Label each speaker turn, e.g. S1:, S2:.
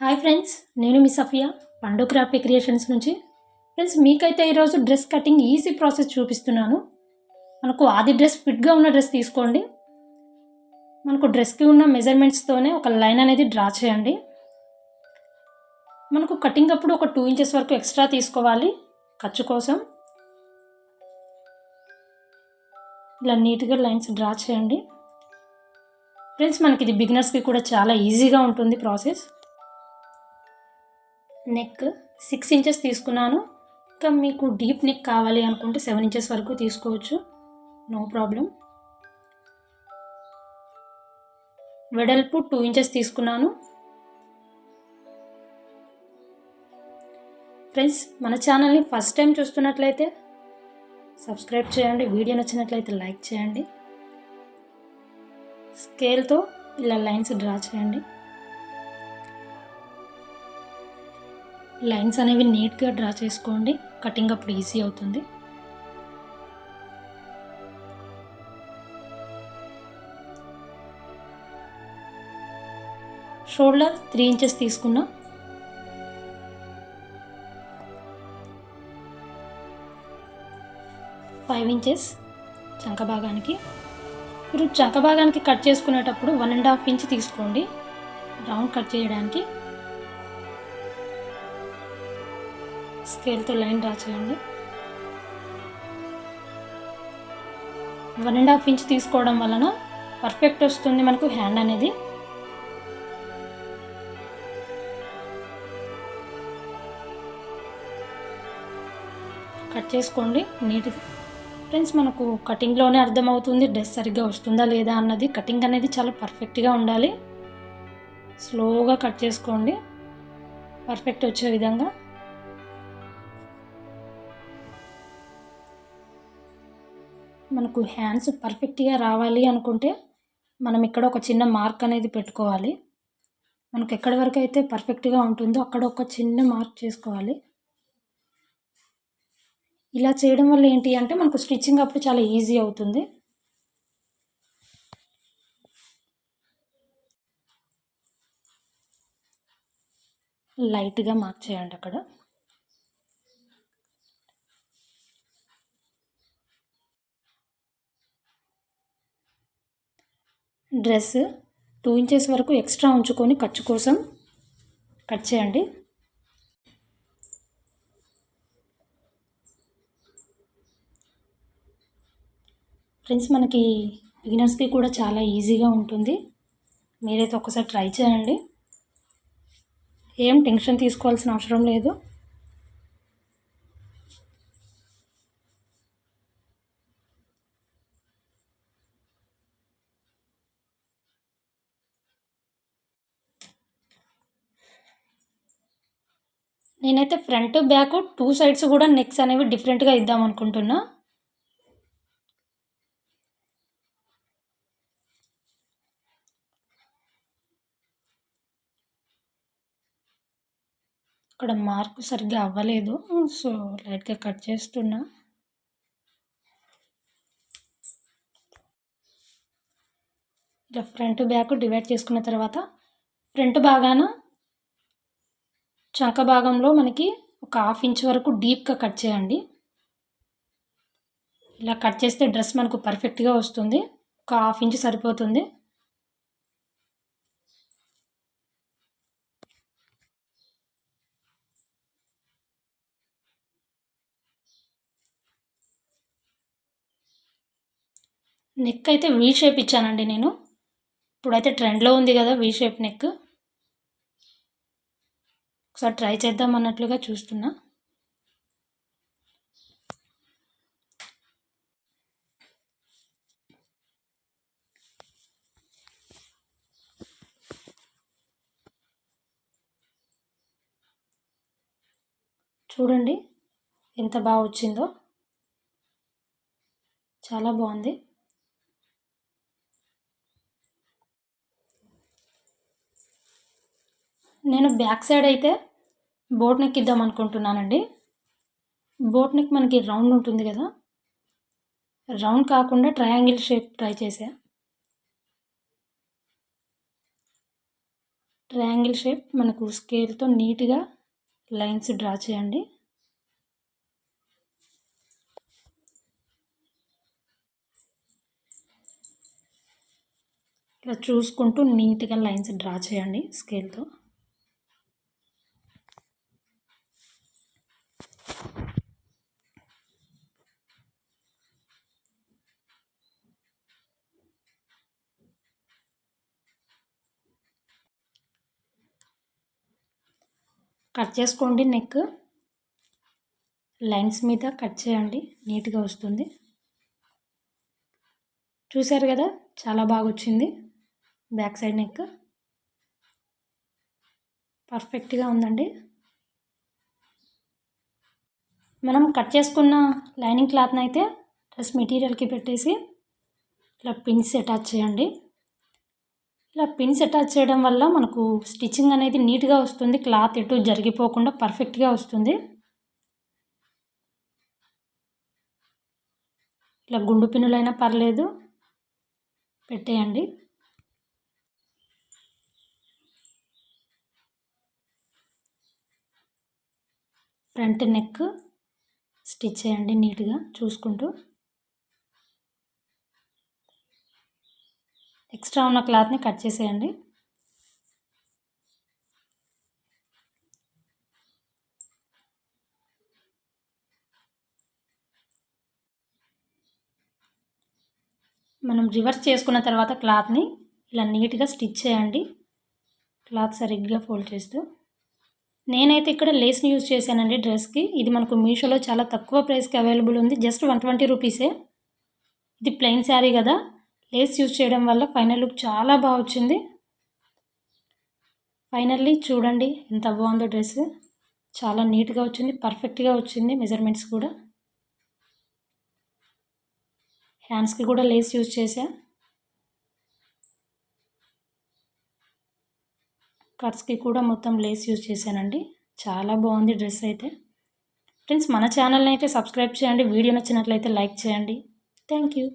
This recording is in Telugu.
S1: హాయ్ ఫ్రెండ్స్ నేను మీ సఫియా పండు క్రాఫ్ట్ క్రియేషన్స్ నుంచి. ఫ్రెండ్స్ మీకైతే ఈరోజు డ్రెస్ కటింగ్ ఈజీ ప్రాసెస్ చూపిస్తున్నాను. మనకు ఆది డ్రెస్ ఫిట్గా ఉన్న డ్రెస్ తీసుకోండి. మనకు డ్రెస్కి ఉన్న మెజర్మెంట్స్తోనే ఒక లైన్ అనేది డ్రా చేయండి. మనకు కటింగ్ అప్పుడు ఒక టూ ఇంచెస్ వరకు ఎక్స్ట్రా తీసుకోవాలి ఖర్చు కోసం. ఇలా నీట్గా లైన్స్ డ్రా చేయండి. ఫ్రెండ్స్ మనకి ఇది బిగినర్స్కి కూడా చాలా ఈజీగా ఉంటుంది ప్రాసెస్ నెక్ సిక్స్ ఇంచెస్ తీసుకున్నాను. ఇంకా మీకు డీప్ నెక్ కావాలి అనుకుంటే సెవెన్ ఇంచెస్ వరకు తీసుకోవచ్చు. No problem. వెడల్పు టూ ఇంచెస్ తీసుకున్నాను. ఫ్రెండ్స్ మన ఛానల్ని ఫస్ట్ టైం చూస్తున్నట్లయితే సబ్స్క్రైబ్ చేయండి వీడియో నచ్చినట్లయితే లైక్ చేయండి. స్కేల్తో ఇలా లైన్స్ డ్రా చేయండి. లైన్స్ అనేవి నీట్గా డ్రా చేసుకోండి. కటింగ్ అప్పుడు ఈజీ అవుతుంది. షోల్డర్ త్రీ ఇంచెస్ తీసుకున్నా. ఫైవ్ ఇంచెస్ చంక భాగానికి. మీరు చంక భాగానికి కట్ చేసుకునేటప్పుడు వన్ అండ్ హాఫ్ ఇంచ్ తీసుకోండి. రౌండ్ కట్ చేయడానికి. స్కేల్తో లైన్ డ్రా చేయండి. వన్ అండ్ హాఫ్ ఇంచ్ తీసుకోవడం వలన పర్ఫెక్ట్ వస్తుంది మనకు హ్యాండ్ అనేది. కట్ చేసుకోండి. నీట్గా ఫ్రెండ్స్ మనకు కటింగ్లోనే అర్థమవుతుంది డ్రెస్ సరిగ్గా వస్తుందా లేదా అన్నది. కటింగ్ అనేది చాలా పర్ఫెక్ట్గా ఉండాలి. స్లోగా కట్ చేసుకోండి. పర్ఫెక్ట్ వచ్చే విధంగా. మనకు హ్యాండ్స్ పర్ఫెక్ట్గా రావాలి అనుకుంటే మనం ఇక్కడ ఒక చిన్న మార్క్ అనేది పెట్టుకోవాలి. మనకు ఎక్కడి వరకు అయితే పర్ఫెక్ట్గా ఉంటుందో అక్కడ ఒక చిన్న మార్క్ చేసుకోవాలి. ఇలా చేయడం వల్ల ఏంటి అంటే మనకు స్టిచ్చింగ్ అప్పుడు చాలా ఈజీ అవుతుంది. లైట్గా మార్క్ చేయండి అక్కడ. డ్రెస్ టూ ఇంచెస్ వరకు ఎక్స్ట్రా ఉంచుకొని ఖర్చు కోసం కట్ చేయండి. ఫ్రెండ్స్ మనకి బిగినర్స్కి కూడా చాలా ఈజీగా ఉంటుంది. మీరైతే ఒకసారి ట్రై చేయండి. ఏం టెన్షన్ తీసుకోవాల్సిన అవసరం లేదు. నేనైతే ఫ్రంట్ బ్యాక్ టూ సైడ్స్ కూడా నెక్స్ అనేవి డిఫరెంట్గా ఇద్దాం అనుకుంటున్నా. అక్కడ మార్కు సరిగ్గా అవ్వలేదు సో లైట్గా కట్ చేస్తున్నా. ఇలా ఫ్రంట్ బ్యాక్ డివైడ్ చేసుకున్న తర్వాత ఫ్రంట్ భాగాన చంక భాగంలో మనకి ఒక హాఫ్ ఇంచ్ వరకు డీప్గా కట్ చేయండి. ఇలా కట్ చేస్తే డ్రెస్ మనకు పర్ఫెక్ట్గా వస్తుంది. ఒక హాఫ్ ఇంచ్ సరిపోతుంది. నెక్ అయితే వీ షేప్ ఇచ్చానండి నేను. ఇప్పుడైతే ట్రెండ్లో ఉంది కదా వీ షేప్ నెక్ ఒకసారి ట్రై చేద్దాం అన్నట్లుగా చూస్తున్నా. చూడండి ఎంత బాగా వచ్చిందో. చాలా బాగుంది. నేను బ్యాక్ సైడ్ అయితే బోట్ నెక్ ఇద్దాం అనుకుంటున్నానండి. బోట్ నెక్ మనకి రౌండ్ ఉంటుంది కదా. రౌండ్ కాకుండా ట్రయాంగిల్ షేప్ ట్రై చేసా. ట్రయాంగిల్ షేప్ మనకు స్కేల్తో నీట్గా లైన్స్ డ్రా చేయండి. ఇలా చూసుకుంటూ నీట్గా లైన్స్ డ్రా చేయండి స్కేల్తో కట్ చేసుకోండి నెక్ లైన్స్ మీద కట్ చేయండి. నీట్గా వస్తుంది. చూసారు కదా? చాలా బాగా వచ్చింది బ్యాక్ సైడ్ నెక్ పర్ఫెక్ట్గా ఉందండి. మనం కట్ చేసుకున్న లైనింగ్ క్లాత్ని అయితే డ్రెస్ మెటీరియల్కి పెట్టేసి ఇలా పిన్స్ అటాచ్ చేయండి. ఇలా పిన్స్ అటాచ్ చేయడం వల్ల మనకు స్టిచ్చింగ్ అనేది నీట్గా వస్తుంది. క్లాత్ ఎటు జరిగిపోకుండా పర్ఫెక్ట్గా వస్తుంది. ఇలా గుండు పిన్నులైనా పర్లేదు. పెట్టేయండి. ఫ్రంట్ నెక్ స్టిచ్ చేయండి నీట్గా చూసుకుంటూ. ఎక్స్ట్రా ఉన్న క్లాత్ని కట్ చేసేయండి. మనం రివర్స్ చేసుకున్న తర్వాత క్లాత్ని ఇలా నీట్గా స్టిచ్ చేయండి. క్లాత్ సరిగ్గా ఫోల్డ్ చేస్తూ. నేనైతే ఇక్కడ లేస్ని యూజ్ చేశానండి డ్రెస్కి. ఇది మనకు మీషోలో చాలా తక్కువ ప్రైస్కి అవైలబుల్ ఉంది. జస్ట్ వన్ ట్వంటీ రూపీసే. ఇది ప్లెయిన్ శారీ కదా. లేస్ యూజ్ చేయడం వల్ల ఫైనల్ లుక్ చాలా బాగా వచ్చింది. ఫైనల్లీ చూడండి ఎంత బాగుందో డ్రెస్ చాలా నీట్గా వచ్చింది పర్ఫెక్ట్గా వచ్చింది మెజర్మెంట్స్ కూడా. హ్యాండ్స్కి కూడా లేస్ యూజ్ చేశా. కట్స్కి కూడా మొత్తం లేస్ యూజ్ చేశానండి. చాలా బాగుంది డ్రెస్ అయితే. ఫ్రెండ్స్ మన ఛానల్ని అయితే సబ్స్క్రైబ్ చేయండి. వీడియో నచ్చినట్లయితే లైక్ చేయండి. Thank you